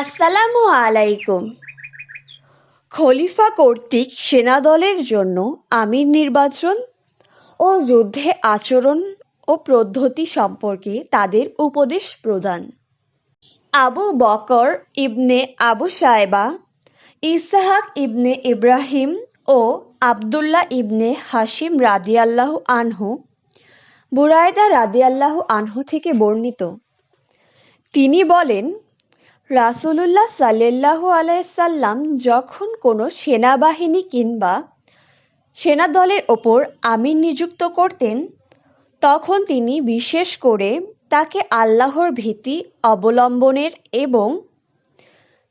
আসসালামু আলাইকুম। খলিফা কর্তৃক সেনাদলের জন্য আমির নির্বাচন ও যুদ্ধে আচরণ ও পদ্ধতি সম্পর্কে তাদের উপদেশ প্রদান। আবু বকর ইবনে আবু সায়বা, ইসহাক ইবনে ইব্রাহিম ও আবদুল্লাহ ইবনে হাসিম রাদিয়াল্লাহু আনহু, বুরায়দা রাদিয়াল্লাহু আনহু থেকে বর্ণিত। তিনি বলেন রাসূলুল্লাহ সাল্লাল্লাহু আলাইসাল্লাম যখন কোনো সেনাবাহিনী কিংবা সেনাদলের ওপর আমির নিযুক্ত করতেন, তখন তিনি বিশেষ করে তাকে আল্লাহর ভীতি অবলম্বনের এবং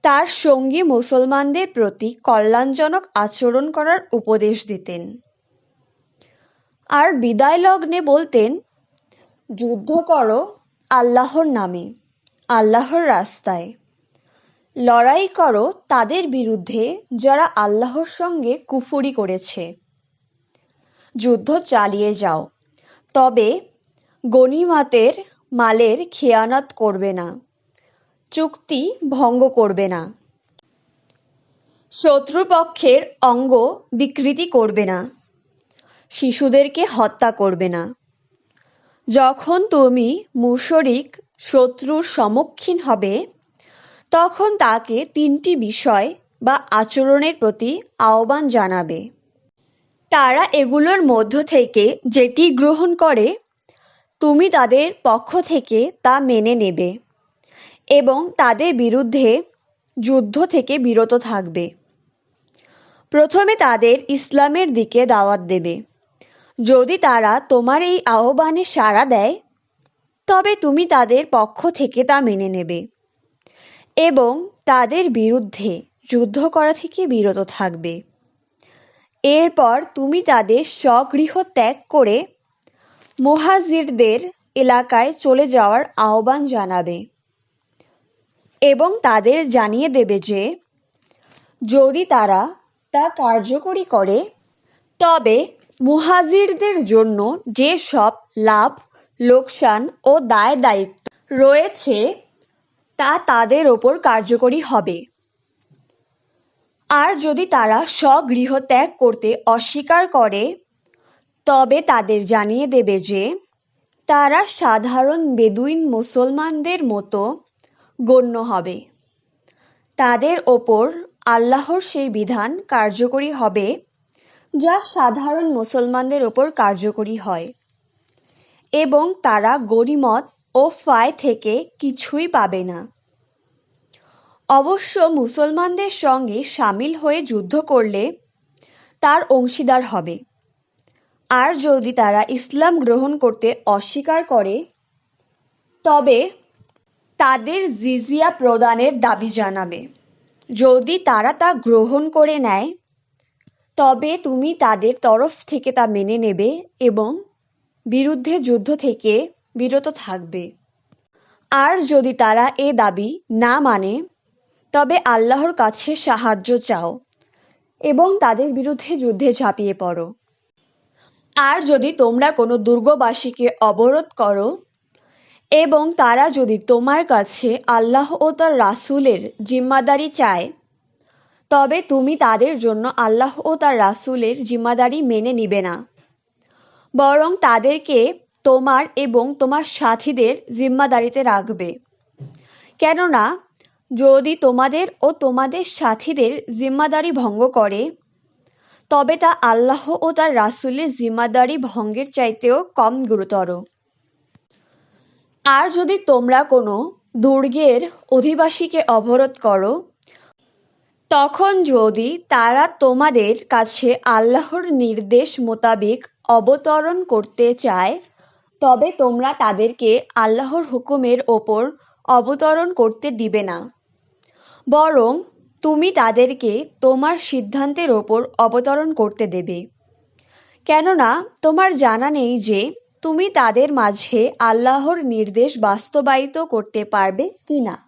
তার সঙ্গী মুসলমানদের প্রতি কল্যাণজনক আচরণ করার উপদেশ দিতেন। আর বিদায় লগ্নে বলতেন, যুদ্ধ করো আল্লাহর নামে, আল্লাহর রাস্তায়। লড়াই করো তাদের বিরুদ্ধে যারা আল্লাহর সঙ্গে কুফুরি করেছে। যুদ্ধ চালিয়ে যাও। তবে গনিমাতের মালের খেয়ানত করবে না। চুক্তি ভঙ্গ করবে না। শত্রুপক্ষের অঙ্গ বিকৃতি করবে না। শিশুদেরকে হত্যা করবে না। যখন তুমি মুশরিক শত্রুর সম্মুখীন হবে তখন তাকে তিনটি বিষয় বা আচরণের প্রতি আহ্বান জানাবে। তারা এগুলোর মধ্য থেকে যেটি গ্রহণ করে, তুমি তাদের পক্ষ থেকে তা মেনে নেবে এবং তাদের বিরুদ্ধে যুদ্ধ থেকে বিরত থাকবে। প্রথমে তাদের ইসলামের দিকে দাওয়াত দেবে। যদি তারা তোমার এই আহ্বানে সাড়া দেয়, তবে তুমি তাদের পক্ষ থেকে তা মেনে নেবে। এবং তাদের বিরুদ্ধে যুদ্ধ করা থেকে বিরত থাকবে। এরপর তুমি তাদের স্বগৃহ ত্যাগ করে মোহাজিরদের এলাকায় চলে যাওয়ার আহ্বান জানাবে এবং তাদের জানিয়ে দেবে যে, যদি তারা তা কার্যকরী করে, তবে মুহাজিরদের জন্য যে সব লাভ, লোকসান ও দায় দায়িত্ব রয়েছে তা তাদের ওপর কার্যকরী হবে। আর যদি তারা স্বগৃহ ত্যাগ করতে অস্বীকার করে, তবে তাদের জানিয়ে দেবে যে, তারা সাধারণ বেদুইন মুসলমানদের মতো গণ্য হবে। তাদের ওপর আল্লাহর সেই বিধান কার্যকরী হবে, যা সাধারণ মুসলমানদের ওপর কার্যকরী হয়। এবং তারা গরিমত ও ফায় থেকে কিছুই পাবে না। অবশ্য মুসলমানদের সঙ্গে সামিল হয়ে যুদ্ধ করলে তার অংশীদার হবে। আর যদি তারা ইসলাম গ্রহণ করতে অস্বীকার করে, তবে তাদের জিজিয়া প্রদানের দাবি জানাবে। যদি তারা তা গ্রহণ করে নেয়, তবে তুমি তাদের তরফ থেকে তা মেনে নেবে এবং বিরুদ্ধে যুদ্ধ থেকে বিরত থাকবে। আর যদি তারা এ দাবি না মানে তবে আল্লাহর কাছে সাহায্য চাও এবং তাদের বিরুদ্ধে যুদ্ধে ঝাঁপিয়ে পড়ো। আর যদি তোমরা কোনো দুর্গবাসীকে অবরোধ করো এবং তারা যদি তোমার কাছে আল্লাহ ও তার রাসুলের জিম্মাদারি চায়, তবে তুমি তাদের জন্য আল্লাহ ও তার রাসুলের জিম্মাদারি মেনে নিবে না। বরং তাদেরকে তোমার এবং তোমার সাথীদের জিম্মাদারিতে রাখবে। কেননা, যদি তোমাদের ও তোমাদের সাথীদের জিম্মাদারি ভঙ্গ করে, তবে তা আল্লাহ ও তার রাসুলের জিম্মাদারি ভঙ্গের চাইতেও কম গুরুতর। আর যদি তোমরা কোনো দুর্গের অধিবাসীকে অবরোধ করো, তখন যদি তারা তোমাদের কাছে আল্লাহর নির্দেশ মোতাবেক অবতরণ করতে চায় তবে তোমরা তাদেরকে আল্লাহর হুকুমের ওপর অবতরণ করতে দিবে না। বরং তুমি তাদেরকে তোমার সিদ্ধান্তের ওপর অবতরণ করতে দেবে। কেননা তোমার জানা নেই যে তুমি তাদের মাঝে আল্লাহর নির্দেশ বাস্তবায়িত করতে পারবে কি না